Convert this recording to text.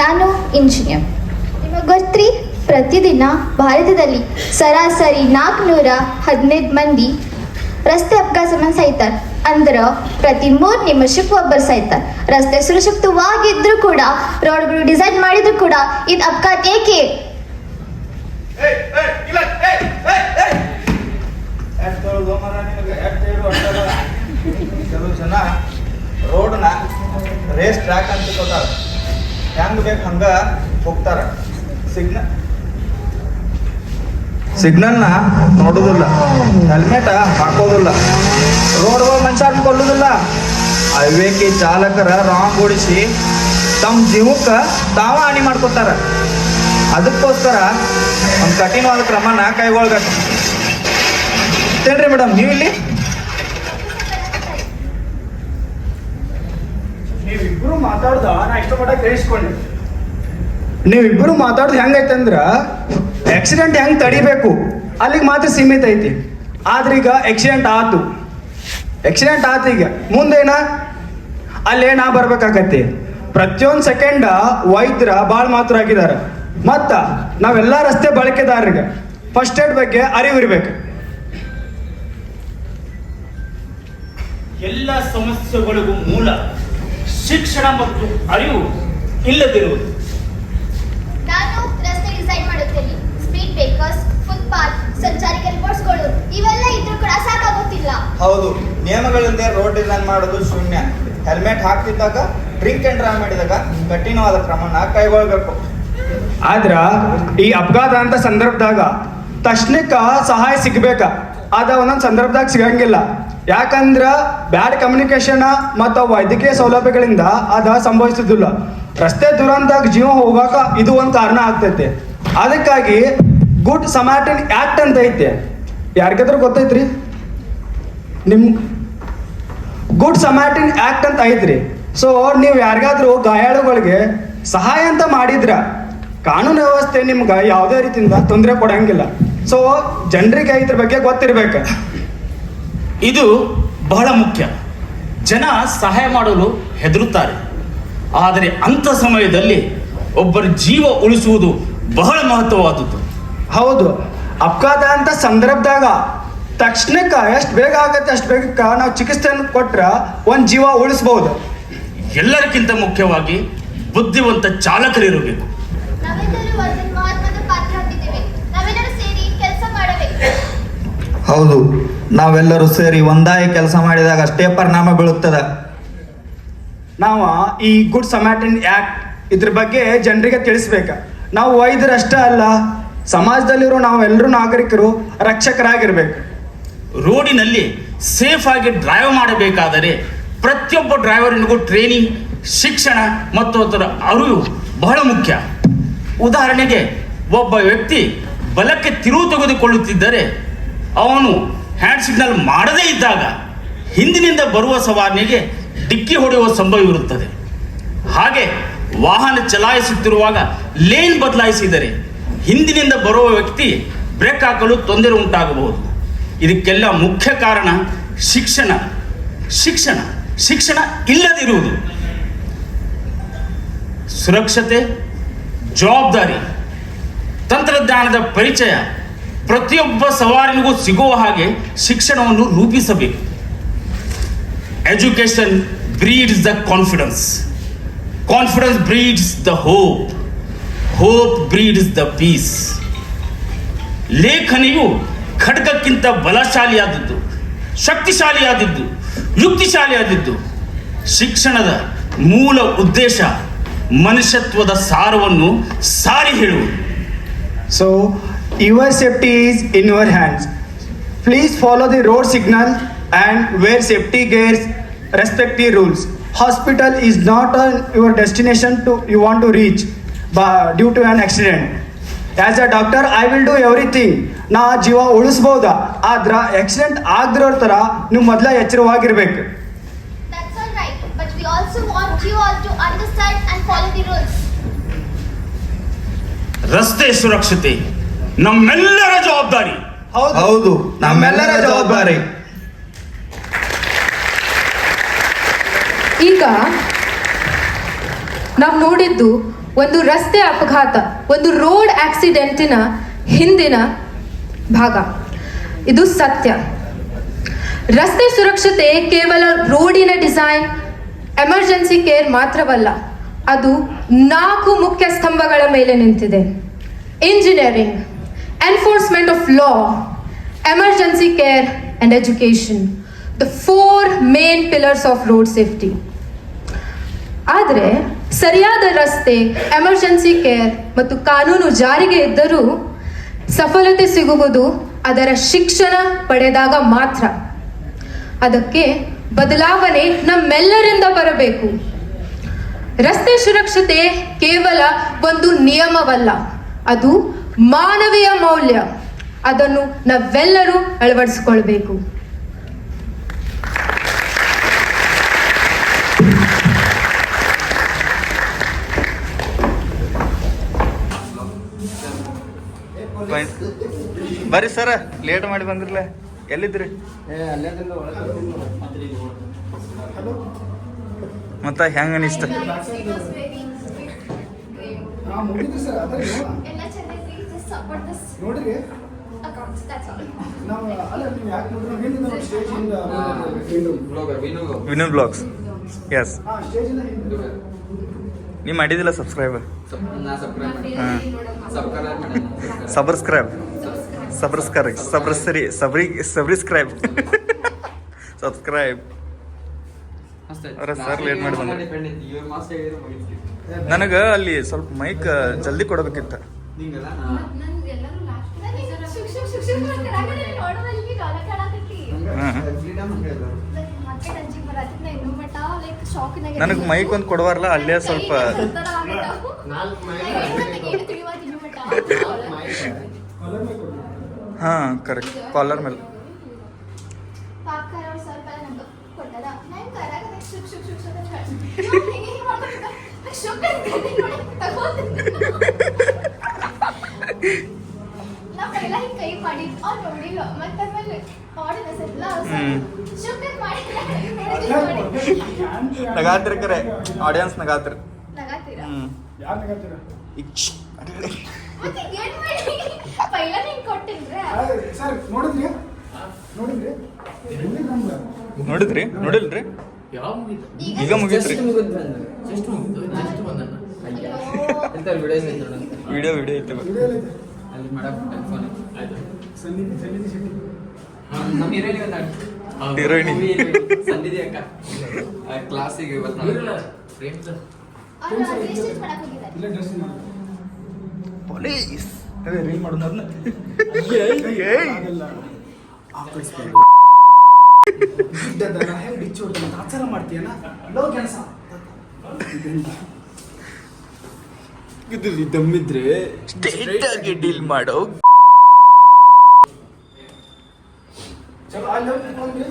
ನಾನು ಇಂಜಿನಿಯರ್. ನಿಮಗೆ ಗೊತ್ತ್ರಿ ಪ್ರತಿದಿನ ಭಾರತದಲ್ಲಿ ಸರಾಸರಿ ನಾಲ್ಕುನೂರ ಹದಿನೈದು ಮಂದಿ ರಸ್ತೆ ಅಪಘಾತ ಸಾಯ್ತಾರೆ. ಅಂದ್ರೆ ಪ್ರತಿ ಮೂರು ನಿಮಿಷಕ್ಕೆ ಒಬ್ಬರು ಸಾಯ್ತಾರೆ. ರಸ್ತೆ ಸುರಕ್ಷಿತವಾಗಿದ್ರು ಕೂಡ ರೋಡ್ಗಳು ಡಿಸೈನ್ ಮಾಡಿದ್ರು ಕೂಡ, ಇದು ಅಪಘಾತ ಏಕೆ? ಅಂತ ಕೊಟ್ಟಾರ ಹೆಂಗ್ ಬೇಕು ಹಂಗ ಹೋಗ್ತಾರ. ಸಿಗ್ನಲ್ ಸಿಗ್ನಲ್ನ ನೋಡೋದಿಲ್ಲ. ಹೆಲ್ಮೆಟ್ ಹಾಕೋದಿಲ್ಲ. ರೋಡ್ ಮನುಷ್ಯ ಕೊಲ್ಲೋದಿಲ್ಲ ಅವಿವೇಕಿ ಚಾಲಕರ ರಾಂಗ್ ಓಡಿಸಿ ತಮ್ಮ ಜೀವಕ್ಕೆ ತಾವ ಹಾನಿ ಮಾಡ್ಕೊತಾರ. ಅದಕ್ಕೋಸ್ಕರ ಒಂದು ಕಠಿಣವಾದ ಕ್ರಮನ ಕೈಗೊಳ್ಬೇಕು. ತಿಳ್ರಿ ಮೇಡಮ್ ನೀವು ಇಲ್ಲಿ ನೀವಿಬ್ರು ಮಾತಾಡ್ದ, ನಾ ಇಷ್ಟಪಟ್ಟ ಕೇಳಿಸ್ಕೊಂಡೆ. ನೀವಿಬ್ರು ಮಾತಾಡ್ದು ಹೆಂಗೈತೆ ಅಂದ್ರ ಆಕ್ಸಿಡೆಂಟ್ ಹೆಂಗ್ ತಡಿಬೇಕು, ಅಲ್ಲಿಗೆ ಮಾತ್ರ ಸೀಮಿತ ಐತಿ. ಆದ್ರೆ ಈಗ ಆಕ್ಸಿಡೆಂಟ್ ಆತು. ಆಕ್ಸಿಡೆಂಟ್ ಆತು ಈಗ. ಮುಂದೇನ? ಅಲ್ಲಿ ನಾ ಬರ್ಬೇಕಾಗತ್ತೆ. ಪ್ರತಿಯೊಂದು ಸೆಕೆಂಡ ವೈದ್ಯರ ಭಾಳ ಮಾತ್ರ ಆಗಿದ್ದಾರೆ ಮತ್ತ ನಾವೆಲ್ಲ ರಸ್ತೆ ಬಳಕೆದಾರರಿಗೆ ಫಸ್ಟ್ ಏಡ್ ಬಗ್ಗೆ ಅರಿವು ಎಲ್ಲ ಸಮಸ್ಯೆಗಳಿಗೂ ಮೂಲ. ಶಿಕ್ಷಣ ಮತ್ತು ಅರಿವು ಇಲ್ಲದಿರುವುದು. ನಾನು ರಸ್ತೆ ಡಿಸೈನ್ ಮಾಡುತ್ತೇನೆ. ಸ್ಪೀಡ್ ಬ್ರೇಕರ್ಸ್ ಫುಟ್ಪಾತ್ ಸಂಚಾರಿ ರಿಪೋರ್ಟ್ಸ್ಗಳು ಇವೆಲ್ಲ ಇದ್ರೂ ಕೂಡ ಸಾಕಾಗುತ್ತಿಲ್ಲ ಹೌದು ನಿಯಮಗಳಿಂದ ರೋಡ್ ಡಿಸೈನ್ ಮಾಡೋದು ಶೂನ್ಯ. ಹೆಲ್ಮೆಟ್ ಹಾಕ್ತಿದ್ದಾಗ ಡ್ರಿಂಕ್ ಅಂಡ್ ಡ್ರೈವ್ ಮಾಡಿದಾಗ ಕಠಿಣವಾದ ಕ್ರಮನ ಕೈಗೊಳ್ಳಬೇಕು. ಆದ್ರ ಈ ಅಪಘಾತ ಅಂತ ಸಂದರ್ಭದಾಗ ತಕ್ಷಣಕ್ಕ ಸಹಾಯ ಸಿಗ್ಬೇಕ. ಆದ ಒಂದೊಂದು ಸಂದರ್ಭದಾಗ ಸಿಗಂಗಿಲ್ಲ. ಯಾಕಂದ್ರ ಬ್ಯಾಡ್ ಕಮ್ಯುನಿಕೇಶನ್ ಮತ್ತು ವೈದ್ಯಕೀಯ ಸೌಲಭ್ಯಗಳಿಂದ ಅದ ಸಂಭವಿಸುತ್ತಿಲ್ಲ ರಸ್ತೆ ದುರಂತಾಗ ಜೀವ ಹೋಗಾಕ ಇದು ಒಂದು ಕಾರಣ ಆಗ್ತೈತೆ. ಅದಕ್ಕಾಗಿ ಗುಡ್ ಸಮಾರ್ಟಿನ್ ಆಕ್ಟ್ ಅಂತ ಐತೆ. ಯಾರಿಗಾದ್ರೂ ಗೊತ್ತೈತ್ರಿ? ನಿಮ್ ಗುಡ್ ಸಮಾರ್ಟಿನ್ ಆಕ್ಟ್ ಅಂತ ಐತ್ರಿ. ಸೊ ನೀವು ಯಾರಿಗಾದ್ರೂ ಗಾಯಾಳುಗಳಿಗೆ ಸಹಾಯ ಅಂತ ಮಾಡಿದ್ರ, ಕಾನೂನು ವ್ಯವಸ್ಥೆ ನಿಮ್ಗೆ ಯಾವುದೇ ರೀತಿಯಿಂದ ತೊಂದರೆ ಕೊಡಂಗಿಲ್ಲ. ಸೊ ಜನರಿಗೆ ಇದ್ರ ಬಗ್ಗೆ ಗೊತ್ತಿರ್ಬೇಕು. ಇದು ಬಹಳ ಮುಖ್ಯ. ಜನ ಸಹಾಯ ಮಾಡಲು ಹೆದರುತ್ತಾರೆ. ಆದರೆ ಅಂಥ ಸಮಯದಲ್ಲಿ ಒಬ್ಬರ ಜೀವ ಉಳಿಸುವುದು ಬಹಳ ಮಹತ್ವವಾದದ್ದು. ಹೌದು. ಅಪಘಾತ ಅಂತ ಸಂದರ್ಭದಾಗ ತಕ್ಷಣಕ್ಕೆ ಎಷ್ಟು ಬೇಗ ಆಗತ್ತೆ ಅಷ್ಟು ಬೇಗ ನಾವು ಚಿಕಿತ್ಸೆ ಕೊಟ್ಟರೆ ಒಂದು ಜೀವ ಉಳಿಸ್ಬೋದು. ಎಲ್ಲರಿಗಿಂತ ಮುಖ್ಯವಾಗಿ ಬುದ್ಧಿವಂತ ಚಾಲಕರಿರಬೇಕು ನಾವೆಲ್ಲರೂ ಒಂದು ಮಹತ್ವದ ಪಾತ್ರ ಹೊಂದಿದ್ದೇವೆ ನಾವೆಲ್ಲರೂ ಸೇರಿ ಕೆಲಸ ಮಾಡಬೇಕು ಹೌದು. ನಾವೆಲ್ಲರೂ ಸೇರಿ ಒಂದಾಗಿ ಕೆಲಸ ಮಾಡಿದಾಗ ಅಷ್ಟೇ ಪರಿಣಾಮ ಬೀಳುತ್ತದೆ. ನಾವು ಈ ಗುಡ್ ಸಮ್ಯಾಟಿನ್ ಆಕ್ಟ್ ಇದ್ರ ಬಗ್ಗೆ ಜನರಿಗೆ ತಿಳಿಸ್ಬೇಕು. ನಾವು ವೈದ್ಯರಷ್ಟೇ ಅಲ್ಲ ಸಮಾಜದಲ್ಲಿರೋ ನಾವೆಲ್ಲರೂ ನಾಗರಿಕರು ರಕ್ಷಕರಾಗಿರ್ಬೇಕು. ರೋಡಿನಲ್ಲಿ ಸೇಫ್ ಆಗಿ ಡ್ರೈವ್ ಮಾಡಬೇಕಾದರೆ ಪ್ರತಿಯೊಬ್ಬ ಡ್ರೈವರ್ನಿಗೂ ಟ್ರೈನಿಂಗ್ ಶಿಕ್ಷಣ ಮತ್ತು ಅದರ ಅರಿವು ಬಹಳ ಮುಖ್ಯ. ಉದಾಹರಣೆಗೆ ಒಬ್ಬ ವ್ಯಕ್ತಿ ಬಲಕ್ಕೆ ತಿರುವು ತೆಗೆದುಕೊಳ್ಳುತ್ತಿದ್ದರೆ ಅವನು ಹ್ಯಾಂಡ್ ಸಿಗ್ನಲ್ ಮಾಡದೇ ಇದ್ದಾಗ ಹಿಂದಿನಿಂದ ಬರುವ ಸವಾರನಿಗೆ ಡಿಕ್ಕಿ ಹೊಡೆಯುವ ಸಂಭವವಿರುತ್ತದೆ ಹಾಗೆ ವಾಹನ ಚಲಾಯಿಸುತ್ತಿರುವಾಗ ಲೇನ್ ಬದಲಾಯಿಸಿದರೆ ಹಿಂದಿನಿಂದ ಬರುವ ವ್ಯಕ್ತಿ ಬ್ರೇಕ್ ಹಾಕಲು ತೊಂದರೆ ಉಂಟಾಗಬಹುದು. ಇದಕ್ಕೆಲ್ಲ ಮುಖ್ಯ ಕಾರಣ ಶಿಕ್ಷಣ. ಶಿಕ್ಷಣ. ಶಿಕ್ಷಣ ಇಲ್ಲದಿರುವುದು. ಸುರಕ್ಷತೆ, ಜವಾಬ್ದಾರಿ, ತಂತ್ರಜ್ಞಾನದ ಪರಿಚಯ ಪ್ರತಿಯೊಬ್ಬ ಸವಾರಿನಿಗೂ ಸಿಗುವ ಹಾಗೆ ಶಿಕ್ಷಣವನ್ನು ರೂಪಿಸಬೇಕು. Education breeds the confidence confidence breeds the hope hope breeds the peace ಲೇಖನಿಯು ಖಡ್ಗಕ್ಕಿಂತ ಬಲಶಾಲಿಯಾದದ್ದು, ಶಕ್ತಿಶಾಲಿಯಾದದ್ದು, ಯುಕ್ತಿಶಾಲಿಯಾದದ್ದು. ಶಿಕ್ಷಣದ ಮೂಲ ಉದ್ದೇಶ ಮನುಷ್ಯತ್ವದ ಸಾರವನ್ನು ಸಾರಿ ಹೇಳುವುದು. So your safety is in your hands please follow the road signal and wear safety gears respect the rules hospital is not your destination to you want to reach by due to an accident as a doctor I will do everything ನಾ ಜೀವ ಉಳಿಸ್ಬೋದಾ? ಆದ್ರೆ accident ಆಗದಿರೋ ಥರ ನೀವು ಮೊದಲ ಎಚ್ಚರವಾಗಿರ್ಬೇಕು. That's all right, but we also want you all to understand and follow the rules. ರಸ್ತೆ ಸುರಕ್ಷತೆ. ನಮ್ಮೆಲ್ಲರ ಜವಾಬ್ದಾರಿ. ಹೌದು. ನಮ್ಮೆಲ್ಲರ ಜವಾಬ್ದಾರಿ. ಈಗ ನಾವು ನೋಡಿದ್ದು ಒಂದು ರಸ್ತೆ ಅಪಘಾತ ಒಂದು ರೋಡ್ ಆಕ್ಸಿಡೆಂಟಿನ ಹಿಂದಿನ ಭಾಗ. ಇದು ಸತ್ಯ. ರಸ್ತೆ ಸುರಕ್ಷತೆ ಕೇವಲ ರೋಡಿನ ಡಿಸೈನ್ ಎಮರ್ಜೆನ್ಸಿ ಕೇರ್ ಮಾತ್ರವಲ್ಲ ಅದು ನಾಲ್ಕು ಮುಖ್ಯ ಸ್ತಂಭಗಳ ಮೇಲೆ ನಿಂತಿದೆ. Engineering enforcement of law emergency care and education the four main pillars of road safety ಆದರೆ ಸರಿಯಾದ ರಸ್ತೆ ಎಮರ್ಜೆನ್ಸಿ ಕೇರ್ ಮತ್ತು ಕಾನೂನು ಜಾರಿಗೆ ಇದ್ದರೂ ಸಫಲತೆ ಸಿಗುವುದು ಅದರ ಶಿಕ್ಷಣ ಪಡೆದಾಗ ಮಾತ್ರ. ಅದಕ್ಕೆ ಬದಲಾವಣೆ ನಮ್ಮೆಲ್ಲರಿಂದ ಬರಬೇಕು. ರಸ್ತೆ ಸುರಕ್ಷತೆ ಕೇವಲ ಒಂದು ನಿಯಮವಲ್ಲ, ಅದು ಮಾನವೀಯ ಮೌಲ್ಯ. ಅದನ್ನು ನಾವೆಲ್ಲರೂ ಅಳವಡಿಸಿಕೊಳ್ಬೇಕು. ಬರ್ರಿ ಸರ ಲೇಟ್ ಮಾಡಿ ಬಂದ್ರಲ್ಲ ಎಲ್ಲಿದ್ರಿ? ಮತ್ತ ಹೆಂಗ ಅನಿಸ್ತ? ಮುಗಿದು ಸರ್ ಅದೇ ಎಲ್ಲ ಚೆನ್ನಾಗಿ just support this ನೋಡ್ರಿ. Accounts, that's all. ನಾವು ಅಲ್ಲ ನೀವು ಯಾಕೆ ನೋಡ್ರಿ? ಹಿಂದೆ ಸ್ಟೇಜಿಂದ ವಿನೋದ್ ಬ್ಲಾಗ್ಸ್ ಎಸ್ ಹಾಂ ಸ್ಟೇಜಿಂದ ಹಿಂದೆ. ನೀ ಮಾಡಿದಿಲ್ಲ ಸಬ್ಸ್ಕ್ರೈಬ್ ನಾ ಸಬ್ಸ್ಕ್ರೈಬ್ ಹಾಂ ಸಬ್ಸ್ಕ್ರೈಬ್ ಮಾಡಿ ಸಬ್ಸ್ಕ್ರೈಬ್ ಸಬ್ಸ್ಕ್ರೈಬ್ ಸಬ್ರಸ್ರಿ ಸಬ್ರಿ ಸಬ್ರಿಸ್ಕ್ರೈಬ್ ಸಬ್ಸ್ಕ್ರೈಬ್ ಅವ್ರ ಸರ್ ಲೇಟ್ ಮಾಡಿ ಬಂದ್ರು. ಇವ್ರ ಮಾಸ್ಟರ್ ಹೇಳಿದ್ರೆ ನನಗೆ ಅಲ್ಲಿ ಸ್ವಲ್ಪ ಮೈಕ್ ಜಲ್ದಿ ಕೊಡಬೇಕಿತ್ತು. ನಿಂಗಲ್ಲ? ನನಗೆ. ಮೈಕ್ ಒಂದು ಕೊಡವಾರಲ್ಲ ಅಲ್ಲೇ ಸ್ವಲ್ಪ. ಹಾಂ ಕರೆಕ್ಟ್ ಕಾಲರ್ ಮೇಲೆ. ಪಾಪ ಅವ್ರು ಸ್ವಲ್ಪ ನಂಗೆ ಕೊಟ್ಟಾರ. ನಾ ಹಿಂಗ್ ಕರ್ಯಾಗದೆ ಶುಕ್ ಶುಕ್ ಶುಕ್ ಶುಕ್ ಅಂತ ಹೇಳಿ. ನಾನ್ ಹಿಂಗೆ ಹಿಂಗೆ ಮಾಡ್ಕೊತಿದ್ದೆ. ನಾ ಶುಕ್ ಅಂತಿದ್ದೆ ನೋಡಿ, ತಗೋತಿದ್ದೆ. ನಾ ಪೈಲ ಹಿಂಗ್ ಕೈ ಮಾಡಿ ಅವ್ರು ನೋಡಿಲ್ಲ ಮತ್ತೆ ಆಮೇಲೆ ಆಡಿನ ಸೆಲ್ಲ ಹ್ಮ್. ಶುಕ್ ಮಾಡಿ ನೋಡಿ ನಗಾತಿರ? ಕರೆ ಆಡಿಯನ್ಸ್ ನಗಾತಿರ ನಗಾತೀರಾ ಯಾರು ನಗತ್ತೀರ ಇಚ್ ಮತ್ತೆ ಏನ್ ಮಾಡಿ? ಪೈಲ ಹಿಂಗ್ ಕೊಟ್ಟಿದ್ರೆ? ಸರ್ ನೋಡಿದ್ರಿ? ನೋಡಿಲ್ರಿ? ಈಗ ಮುಗಿತ್ರಿ. ಜಸ್ಟ್ ಮುಗಿತು ಜಸ್ಟ್ ಬಂದಣ್ಣ ಎಂತ ವಿಡಿಯೋ ನೋಡೋಣ ವಿಡಿಯೋ ವಿಡಿಯೋ ಐತೆ ಅಲ್ಲಿ ಮಾಡಕ್ ಫೋನ್ ಸನ್ನಿಧಿ ಸನ್ನಿಧಿ ಶೆಟ್ಟಿ. ನಮ್ಮ ಹೀರೋಯಿನ್ ಒಂದು ಹೀರೋಯಿನಿ. ಸಂದಿದಿ ಅಕ್ಕ. ಕ್ಲಾಸಿಗೆ ಇವತ್ತು ಪೊಲೀಸ್. ಅದೇ ರೀಲ್ ಮಾಡೋದು ಅದನ್ನ ಹೆಂಗೆ ಇದ್ದದ್ದನ್ನ ಹೆಂಗ್ ಬಿಚ್ಚಿ ಹೊಡ್ತಾನೆ ಆಚಾರ ಮಾಡ್ತೀಯನ? ಲೋ ಕೆಲಸ. ಇದ್ರಲ್ಲಿ ದಮ್ಮಿದ್ರೆ ಸ್ಟ್ರೈಟ್ ಆಗಿ ಡೀಲ್ ಮಾಡೋ. ಚಲೋ ಅಲ್ಲಿ